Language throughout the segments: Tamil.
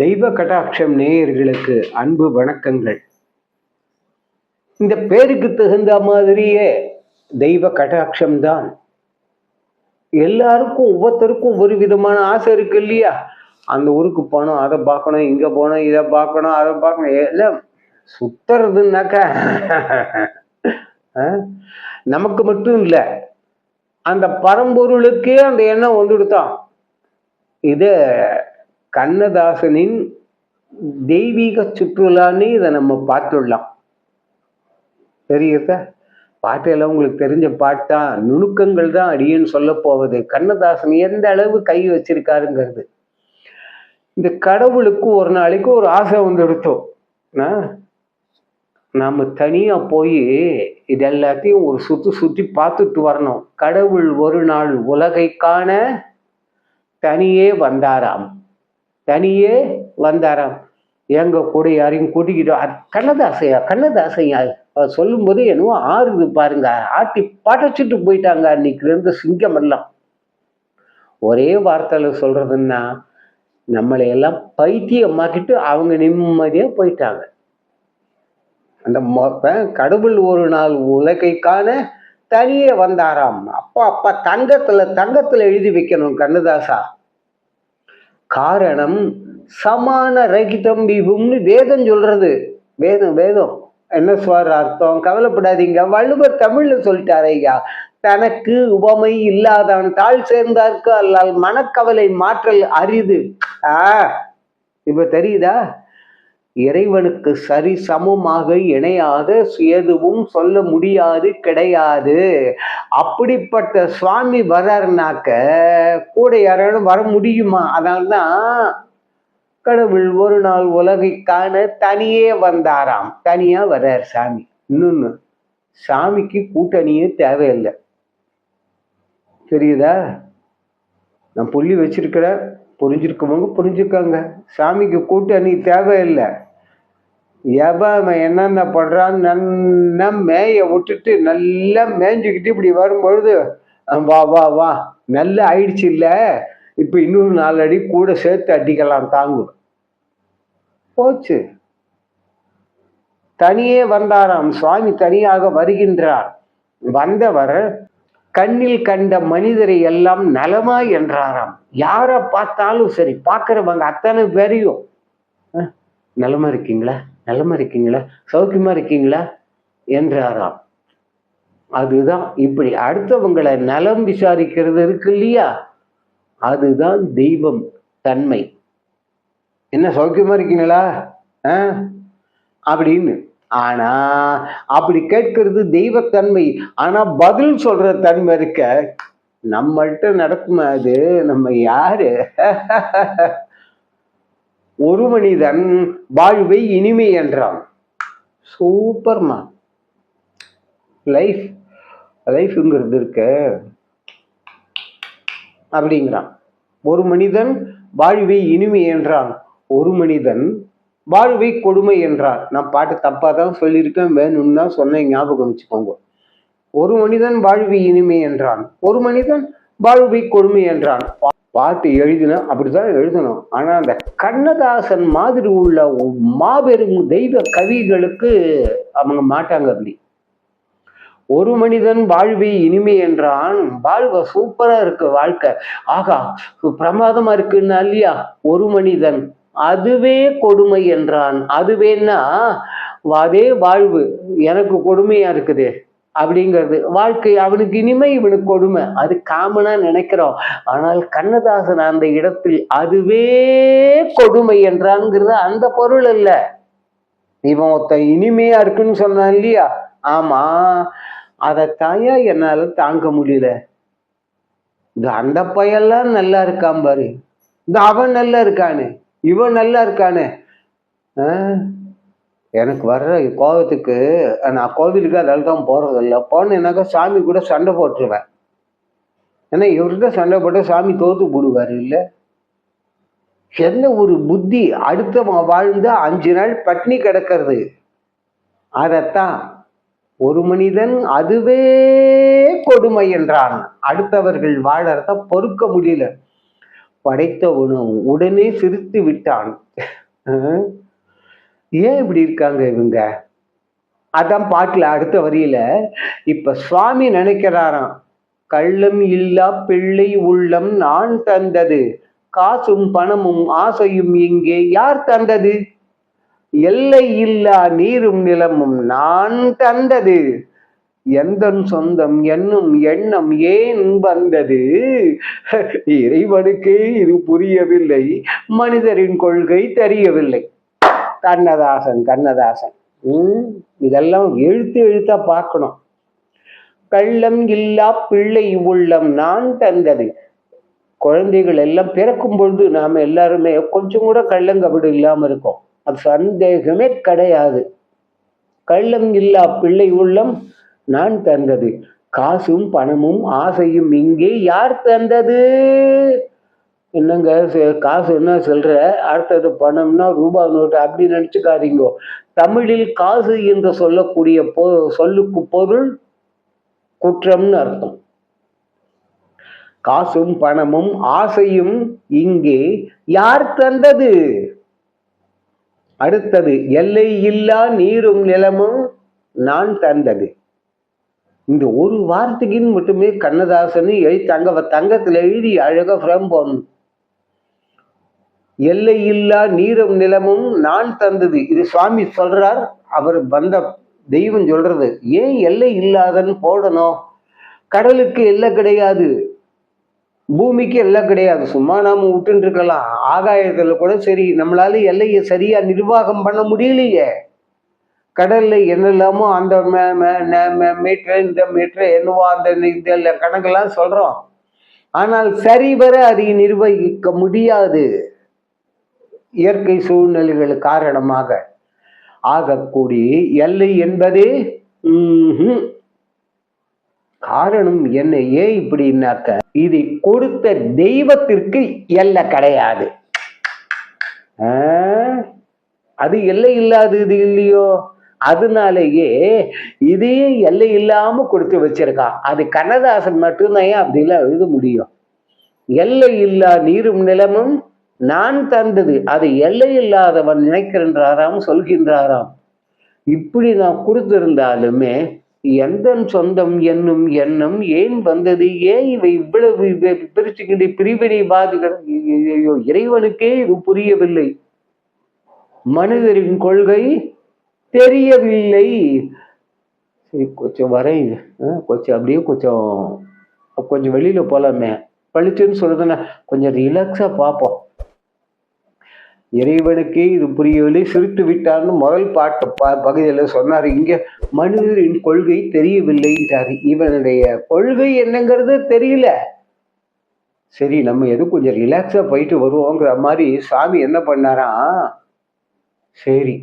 தெய்வ கடாட்சம் நேயர்களுக்கு அன்பு வணக்கங்கள். இந்த பேருக்கு தகுந்த மாதிரியே தெய்வ கடாட்சம் தான். எல்லாருக்கும் ஒவ்வொருத்தருக்கும் ஒரு விதமான ஆசை இருக்கு இல்லையா? அந்த ஊருக்கு போனோம் அதை பார்க்கணும் இங்க போனோம் இதை பார்க்கணும் அதை பார்க்கணும் எல்லாம் சுத்துறதுனாக்கா நமக்கு மட்டும் இல்லை அந்த பரம்பொருளுக்கே அந்த எண்ணம் வந்துடுதான். இது கண்ணதாசனின் தெய்வீக சுற்றுலான்னு இதை நம்ம பார்த்துடலாம். தெரியுதா? பாட்டையெல்லாம் உங்களுக்கு தெரிஞ்ச பாட்டா நுணுக்கங்கள் தான் அடியேன்னு சொல்ல போவது. கண்ணதாசன் எந்த அளவு கை வச்சிருக்காருங்கிறது. இந்த கடவுளுக்கு ஒரு நாளைக்கு ஒரு ஆசை வந்து எடுத்தோம் நாம தனியா போய் இது எல்லாத்தையும் ஒரு சுற்றி சுத்தி பார்த்துட்டு வரணும். கடவுள் ஒரு நாள் உலகை காண தனியே வந்தாராம். தனியே வந்தாராம். எங்க கூட யாரையும் கூட்டிக்கிட்டு கண்ணதாசையா? கண்ணதாசையா? சொல்லும் சொல்லும்போது என்னவோ ஆறுது பாருங்க. ஆட்டி படைச்சிட்டு போயிட்டாங்க அன்னைக்கு இருந்த சிங்கம் எல்லாம் ஒரே வார்த்தையில சொல்றதுன்னா நம்மளை எல்லாம் பைத்தியமாக்கிட்டு அவங்க நிம்மதியா போயிட்டாங்க. அந்த கடவுள் ஒரு நாள் உலகை காண தனியே வந்தாராம். அப்பா அப்பா தங்கத்துல தங்கத்துல எழுதி வைக்கணும் கண்ணதாசா. காரணம் சமான ரகிதம் விபும்னு வேதம் சொல்றது. வேதம் வேதம். என்ன சுவார் அர்த்தம்? கவலைப்படாதீங்க. வள்ளுவர் தமிழ்ல சொல்லிட்டாரு ஐயா. தனக்கு உபமை இல்லாதவன் தாழ் சேர்ந்தார்க்கு அல்லால் மனக்கவலை மாற்றல் அரிது. ஆ இப்ப தெரியுதா? இறைவனுக்கு சரி சமமாக இணையாக எதுவும் சொல்ல முடியாது கிடையாது. அப்படிப்பட்ட சுவாமி வர்றாருனாக்க கூட யாராலும் வர முடியுமா? அதனால்தான் கடவுள் ஒரு நாள் உலகை காண தனியே வந்தாராம். தனியா வர்றார் சாமி. இன்னொன்னு சாமிக்கு கூட்டணியே தேவையில்லை. தெரியுதா? நான் புள்ளி வச்சிருக்கிறேன். புரிஞ்சிருக்கவங்க புரிஞ்சுக்காங்க. சாமிக்கு கூட்டணி தேவையில்லை. எவன் அவன் என்னென்ன பண்றான்னு நல்லா மேய விட்டுட்டு நல்லா மேய்ஞ்சிக்கிட்டு இப்படி வரும்பொழுது வா வா வா நல்லா ஆயிடுச்சு இல்லை. இப்போ இன்னொரு நாலு அடி கூட சேர்த்து அடிக்கலாம் தாங்கு. போச்சு. தனியே வந்தாராம். சுவாமி தனியாக வருகின்றார். வந்தவர் கண்ணில் கண்ட மனிதரை எல்லாம் நலமா என்றாராம். யாரை பார்த்தாலும் சரி பார்க்குறவங்க அத்தனை பேரையும் நலமா இருக்கீங்களா? நிலமை இருக்கீங்களா? சௌக்கியமா இருக்கீங்களா? என்றாராம். அதுதான் இப்படி அடுத்தவங்களை நலம் விசாரிக்கிறது இருக்கு இல்லையா? அதுதான் தெய்வம் தன்மை. என்ன சௌக்கியமா இருக்கீங்களா? ஆ? அப்படின்னு. ஆனா அப்படி கேட்கிறது தெய்வத்தன்மை ஆனா பதில் சொல்ற தன்மை இருக்க நம்மள்கிட்ட நடக்குமா அது? நம்ம யாரு? ஒரு மனிதன் வாழ்வை இனிமை என்றான். சூப்பர்மா லைஃப் லைஃப்ங்கிறது இருக்க? அப்படிங்கிறான். ஒரு மனிதன் வாழ்வை இனிமை என்றான். ஒரு மனிதன் வாழ்வை கொடுமை என்றான். நான் பாட்டு தப்பா தான் சொல்லியிருக்கேன் வேணும்னா சொன்னேன் ஞாபகம் வச்சுக்கோங்க. ஒரு மனிதன் வாழ்வை இனிமை என்றான். ஒரு மனிதன் வாழ்வை கொடுமை என்றான். பாட்டு எழுதின அப்படிதான் எழுதணும். ஆனா அந்த கண்ணதாசன் மாதிரி உள்ள மாபெரும் தெய்வ கவிகளுக்கு அவங்க மாட்டாங்க அப்படி. ஒரு மனிதன் வாழ்வை இனிமை என்றான் வாழ்வ சூப்பரா இருக்கு வாழ்க்கை. ஆகா பிரமாதமா இருக்குன்னா இல்லையா? ஒரு மனிதன் அதுவே கொடுமை என்றான். அதுவேன்னா அதே வாழ்வு எனக்கு கொடுமையா இருக்குது. அப்படிங்கிறது. வாழ்க்கை அவனுக்கு இனிமை இவனுக்கு கொடுமை. அது காமனா நினைக்கிறோம். ஆனால் கண்ணதாசன் அந்த இடத்தில் அதுவே கொடுமை என்றான்ங்கிறது அந்த பொருள் அல்ல. இவன் ஒருத்தன் இனிமையா இருக்குன்னு சொன்னான் இல்லையா? ஆமா. அதை தாயா என்னால தாங்க முடியல. இது அந்த பையெல்லாம் நல்லா இருக்கான் பாரு. இந்த அவன் நல்லா இருக்கானு. இவன் நல்லா இருக்கானு. ஆ? எனக்கு வர்ற கோபத்துக்கு நான் கோவிலுக்கு அதில் தான் போகிறதில்ல போனேன்னாக்கா சாமி கூட சண்டை போட்டுருவேன். ஏன்னா இவர்கிட்ட சண்டை போட்டு சாமி தோத்து போடுவார் இல்லை? என்ன ஒரு புத்தி? அடுத்தவன் வாழ்ந்து அஞ்சு நாள் பட்னி கிடக்கிறது. அதைத்தான் ஒரு மனிதன் அதுவே கொடுமை என்றான். அடுத்தவர்கள் வாழறத பொறுக்க முடியல. படைத்தவனும் உடனே சிரித்து விட்டான். ஏன் இப்படி இருக்காங்க இவங்க? அதான் பாட்டில் அடுத்த வரியில இப்ப சுவாமி நினைக்கிறாராம் கள்ளம் இல்லா பிள்ளை உள்ளம் நான் தந்தது காசும் பணமும் ஆசையும் இங்கே யார் தந்தது? எல்லை இல்லா நீரும் நிலமும் நான் தந்தது எந்தன் சொந்தம் என்னும் எண்ணம் ஏன் வந்தது? இறைவனுக்கே இது புரியவில்லை மனிதரின் கொள்கை தெரியவில்லை. கண்ணதாசன் கண்ணதாசன். உம் இதெல்லாம் எழுத்து எழுத்தா பார்க்கணும். கள்ளம் இல்லா பிள்ளை உள்ளம் நான் தந்தது. குழந்தைகள் எல்லாம் பிறக்கும் பொழுது நாம எல்லாருமே கொஞ்சம் கூட கள்ளங்கபடு இல்லாம இருக்கோம். அது சந்தேகமே கிடையாது. கள்ளம் இல்லா பிள்ளை உள்ளம் நான் தந்தது. காசும் பணமும் ஆசையும் இங்கே யார் தந்தது? என்னங்க காசு என்ன சொல்ற? அடுத்தது பணம்னா ரூபா நோட்டு. அப்படி நினைச்சுக்காதீங்க. தமிழில் காசு என்று சொல்லக்கூடிய பொ சொல்லுக்கு பொருள் குற்றம்னு அர்த்தம். காசும் பணமும் ஆசையும் இங்கே யார் தந்தது? அடுத்தது எல்லை இல்லா நீரும் நிலமும் நான் தந்தது. இந்த ஒரு வார்த்தைக்குன்னு மட்டுமே கண்ணதாசன் எழுதி தங்க தங்கத்துல எழுதி அழகாக ஃப்ரம் போடணும் எல்லை இல்லா நீரும் நிலமும் நான் தந்தது. இது சுவாமி சொல்றார் அவர் வந்த தெய்வம் சொல்றது. ஏன் எல்லை இல்லாதன்னு போடணும்? கடலுக்கு எல்லை கிடையாது. பூமிக்கு எல்லாம் கிடையாது. சும்மா நாம விட்டுட்டு இருக்கலாம். ஆகாயத்துல கூட சரி நம்மளால எல்லையை சரியா நிர்வாகம் பண்ண முடியலையே. கடல்ல என்னெல்லாமோ அந்த மீட்டர் இந்த மீட்டர் என்னவோ அந்த இந்த கணக்கெல்லாம் சொல்றோம். ஆனால் சரிவர அதை நிர்வகிக்க முடியாது. இயற்கை சூழ்நிலைகள் காரணமாக ஆகக்கூடிய எல்லை என்பதே காரணம் என்ன ஏன் இப்படின்னாக்க இதை கொடுத்த தெய்வத்திற்கு எல்லை கிடையாது. அது எல்லை இல்லாதது இல்லையோ? அதனாலேயே இதையே எல்லை இல்லாம கொடுத்து வச்சிருக்கான் அது கண்ணதாசன் மட்டும்தான் ஏன் அப்படிலாம் எழுத முடியும்? எல்லை இல்லா நீரும் நிலமும் நான் தந்தது அது எல்லை இல்லாதவன் நினைக்கின்றாராம் சொல்கின்றாராம். இப்படி நான் கொடுத்திருந்தாலுமே எந்த சொந்தம் என்னும் எண்ணம் ஏன் வந்தது? ஏன் இவை இவ்வளவு பிரிச்சுக்கிட்டு பிரிவினை பாதுகள் இறைவனுக்கே இது புரியவில்லை. மனிதரின் கொள்கை தெரியவில்லை. சரி கொஞ்சம் வரேன் கொஞ்சம் அப்படியே கொஞ்சம் கொஞ்சம் வெளியில போலாமே. பளிச்சுன்னு சொல்றதுன்னா கொஞ்சம் ரிலாக்ஸா பார்ப்போம். இறைவனுக்கே இது புரியவில்லை. சிரித்து விட்டான்னு முதல் பாட்டு ப பகுதியில் சொன்னார். இங்கே மனிதரின் கொள்கை தெரியவில்லைன்றார் இவனுடைய கொள்கை என்னங்கிறது தெரியல. சரி நம்ம எதுவும் கொஞ்சம் ரிலாக்ஸாக போயிட்டு வருவோங்கிற மாதிரி சாமி என்ன பண்ணாராம் சரி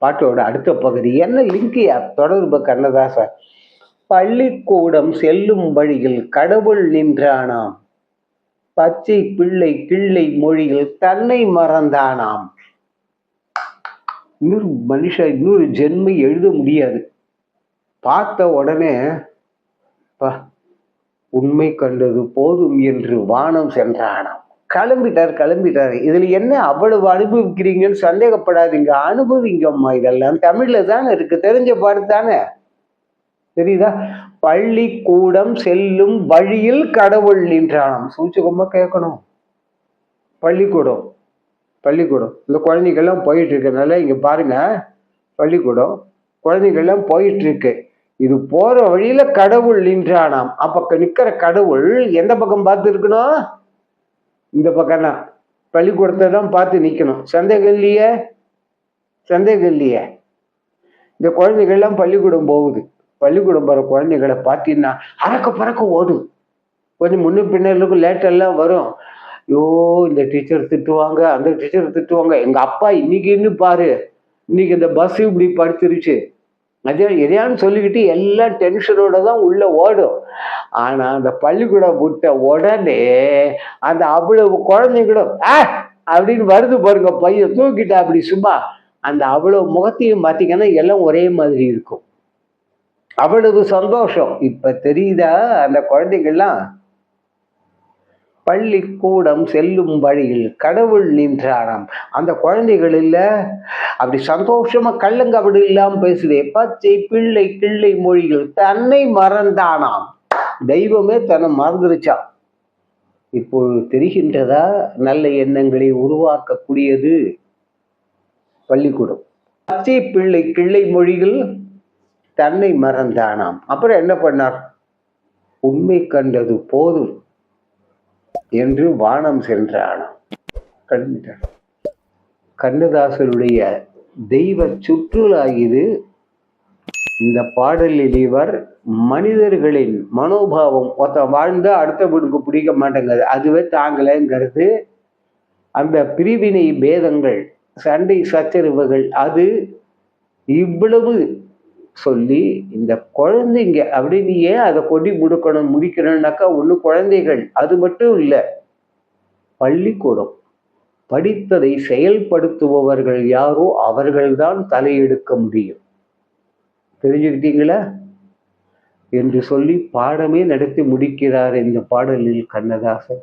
பாட்டோட அடுத்த பகுதி. என்ன லிங்கியா தொடர்பு கண்ணதாசன். பள்ளிக்கூடம் செல்லும் வழியில் கடவுள் நின்றானாம். பச்சை பிள்ளை கிள்ளை மொழியில் தன்னை மறந்தானாம். இன்னொரு மனுஷன் இன்னொரு ஜென்மை எழுத முடியாது. பார்த்த உடனே பா உண்மை கண்டது போதும் என்று வானம் சென்றானாம். கிளம்பிட்டார் கிளம்பிட்டார். இதுல என்ன அவ்வளவு அனுபவிக்கிறீங்கன்னு சந்தேகப்படாதீங்க. அனுபவிங்கம்மா இதெல்லாம் தமிழ்ல தானே இருக்கு. தெரிஞ்ச பாடு தானே? தெரியுதா? பள்ளிக்கூடம் செல்லும் வழியில் கடவுள் நின்றானாம். சூச்சகமா கேட்கணும். பள்ளிக்கூடம். பள்ளிக்கூடம். இந்த குழந்தைகள்லாம் போயிட்டு இருக்கனால இங்க பாருங்க. பள்ளிக்கூடம். குழந்தைகள்லாம் போயிட்டு இருக்கு இது போற வழியில கடவுள் நின்றானாம். அப்ப நிக்கிற கடவுள் எந்த பக்கம் பார்த்து இருக்கணும் இந்த பக்கம் தான் பள்ளிக்கூடத்தை தான் பார்த்து நிக்கணும். சந்தேகம் இல்லையே? சந்தேகம் இல்லையே? இந்த குழந்தைகள்லாம் பள்ளிக்கூடம் போகுது. பள்ளிக்கூடம் போகிற குழந்தைகளை பார்த்தீங்கன்னா அறக்க பறக்க ஓடும். கொஞ்சம் முன்ன பின்னலுக்கும் லேட்டெல்லாம் வரும். ஐயோ இந்த டீச்சர் திட்டுவாங்க அந்த டீச்சர் திட்டுவாங்க. எங்கள் அப்பா இன்னைக்கு இன்னும் பாரு? இன்னைக்கு இந்த பஸ் இப்படி படுத்துருச்சு அதே எதையான்னு சொல்லிக்கிட்டு எல்லாம் டென்ஷனோட தான் உள்ள ஓடும். ஆனால் அந்த பள்ளிக்கூடம் விட்ட உடனே அந்த அவ்வளவு குழந்தைங்களும் ஆ! அப்படின்னு வருது பாருங்க பையன் தூக்கிட்டா அப்படி சும்மா. அந்த அவ்வளவு முகத்தையும் பார்த்தீங்கன்னா எல்லாம் ஒரே மாதிரி இருக்கும். அவ்வளவு சந்தோஷம். இப்ப தெரியுதா? அந்த குழந்தைங்கள்லாம் பள்ளிக்கூடம் செல்லும் வழியில் கடவுள் நின்றானாம் அந்த குழந்தைகள் இல்லை. அப்படி சந்தோஷமா கள்ளங்கபடி இல்லாம பேசுதே. பச்சை பிள்ளை கிள்ளை மொழிகள் தன்னை மறந்தானாம். தெய்வமே தன்னை மறந்துருச்சான் இப்போ தெரிகின்றதா? நல்ல எண்ணங்களை உருவாக்கக்கூடியது பள்ளிக்கூடம். பச்சை பிள்ளை கிள்ளை மொழிகள் தன்னை மறந்தானாம். அப்புறம் என்ன பண்ணார்? உண்மை கண்டது போதும் என்று வானம் சென்றானாம். கண்டார் கண்ணதாசனுடைய தெய்வ சுற்றுலா இது இந்த பாடலில் இவர் மனிதர்களின் மனோபாவம் ஒருத்த வாழ்ந்தா அடுத்த பிடிக்க மாட்டேங்குது. அதுவே தாங்கலைங்கிறது. அந்த பிரிவினை பேதங்கள் சண்டை சச்சரவுகள் அது இவ்வளவு சொல்லி இந்த குழந்தைங்க அப்படின்னு ஏன் அதை கொடி முடுக்கணும் முடிக்கணும்னாக்கா ஒன்று குழந்தைகள் அது மட்டும் இல்லை. பள்ளிக்கூடம். படித்ததை செயல்படுத்துபவர்கள் யாரோ அவர்கள்தான் தலையெடுக்க முடியும். தெரிஞ்சுக்கிட்டீங்களா? என்று சொல்லி பாடமே நடத்தி முடிக்கிறார் இந்த பாடலில் கண்ணதாசன்.